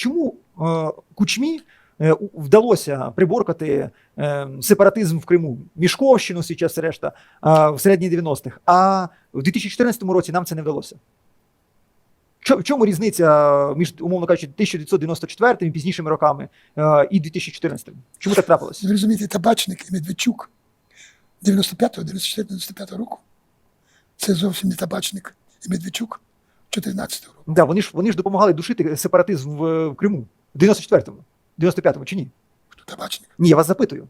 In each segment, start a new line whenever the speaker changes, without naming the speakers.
чому е, Кучмі е, вдалося приборкати е, сепаратизм в Криму, Мішковщину, зараз решта, в середні 90-х, а в 2014 році нам це не вдалося. В чому різниця між, умовно кажучи, 1994 і пізнішими роками і 2014? Чому так трапилось?
Ви розумієте, табачник і Медведчук 95-го, 94-95 року. Це зовсім не табачник і Медведчук 14-го року.
Да, вони ж вони ж допомагали душити сепаратизм в, в Криму в 94-му, 95-му чи ні?
Хто табачник?
Ні, я вас запитую.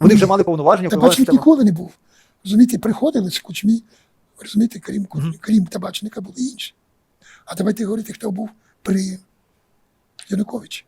Вони
Ні.
вже мали повноваження.
Табачник ніколи не був. Розумієте, приходили з кучмі, розумієте, крім,
Мгм.
крім табачника були інші. А давайте говорити, хто був при Януковичі,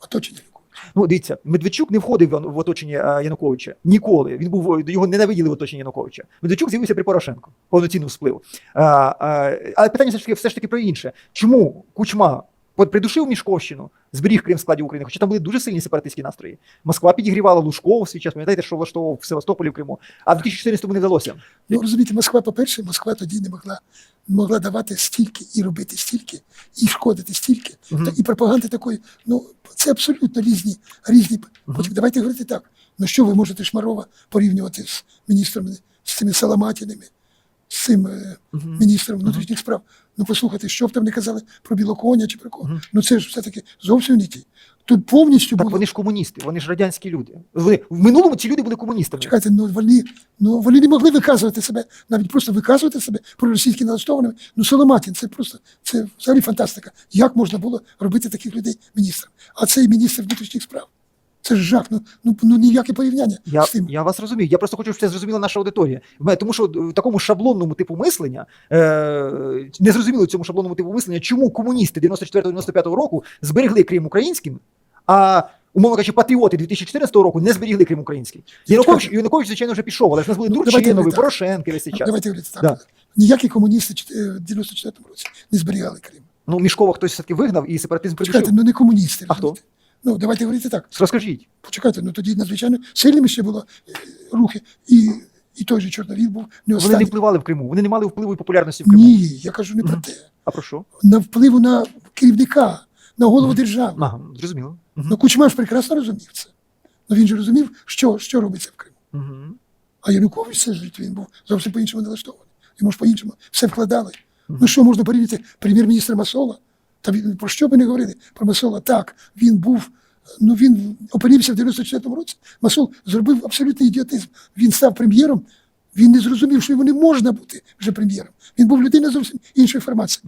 оточенні Януковича.
Ну, дивіться, Медведчук не входив в оточення е, Януковича ніколи. Він був його ненавиділи в оточенні Януковича. Медведчук з'явився при Порошенку, повноцінний вплив. А, а, але питання все ж таки все ж таки про інше. Чому Кучма придушив Мішковщину, зберіг Крим в складі України, хоча там були дуже сильні сепаратистські настрої. Москва підігрівала Лужков в свій час, пам'ятаєте, що влаштовував в Севастополі в Криму. А в 2014 не вдалося.
Ну, розумієте, Москва, по-перше, Москва тоді не могла, могла давати стільки і робити стільки, і шкодити стільки.
Мгм.
Та, і пропаганди такої, ну це абсолютно різні. різні.
Мгм.
Потім давайте говорити так. Ну що ви можете Шмарова порівнювати з міністром, з цими Саламатіними, з цим е,
Мгм.
міністром внутрішніх справ? Ну послухайте, що б там не казали про білоконя чи про кого?
Мгм.
Ну це ж все-таки зовсім не ті. Тут повністю
Так
було.
вони ж комуністи, вони ж радянські люди. Вони в минулому ці люди були комуністами.
Чекайте, ну вони, ну вони не могли виказувати себе, навіть просто виказувати себе про російські налаштованими. Ну Соломатін, це просто це взагалі фантастика. Як можна було робити таких людей міністром? А цей міністр внутрішніх справ. Це ж жах. Ну, ну, ну ніяке порівняння
Я,
з тим.
я вас розумію. Я просто хочу, щоб це зрозуміла наша аудиторія. Тому що в такому шаблонному типу мислення, е, не зрозуміло цьому шаблонному типу мислення, чому комуністи 94-95 року зберегли Крим українським, а умовно кажучи, патріоти 2014 року не зберігли Крим український. Янукович, Янукович, звичайно, вже пішов, але ж у нас були
Ну,
Турчинові. Порошенки весь цей час.
Давайте говорити так.
Да.
Ніякі комуністи е, в 94-му році не зберігали Крим.
Ну, Мішкова хтось все-таки вигнав і сепаратизм
Почекайте,
придушив.
ну не комуністи.
А хто?
Ну, давайте говорити так.
Розкажіть.
Почекайте, ну тоді надзвичайно сильними ще було е, рухи. І, і той же Чорновіл був не
Вони не впливали в Криму, вони не мали впливу і популярності в Криму.
Ні, я кажу не про те.
А про що?
На впливу на керівника, на голову держави.
Ага, зрозуміло.
Ну, Кучма ж прекрасно розумів це. Ну він же розумів, що, що робиться в Криму.
Мгм.
А Янукович це ж він був зовсім по-іншому налаштований. Йому ж по-іншому все вкладали.
Мгм.
Ну що можна порівняти прем'єр-міністра Масола? Та він про що би не говорили про Масола? Так, він був. Ну він опинився в 94-му році. Масол зробив абсолютний ідіотизм. Він став прем'єром. Він не зрозумів, що йому не можна бути вже прем'єром. Він був людина зовсім іншої формації.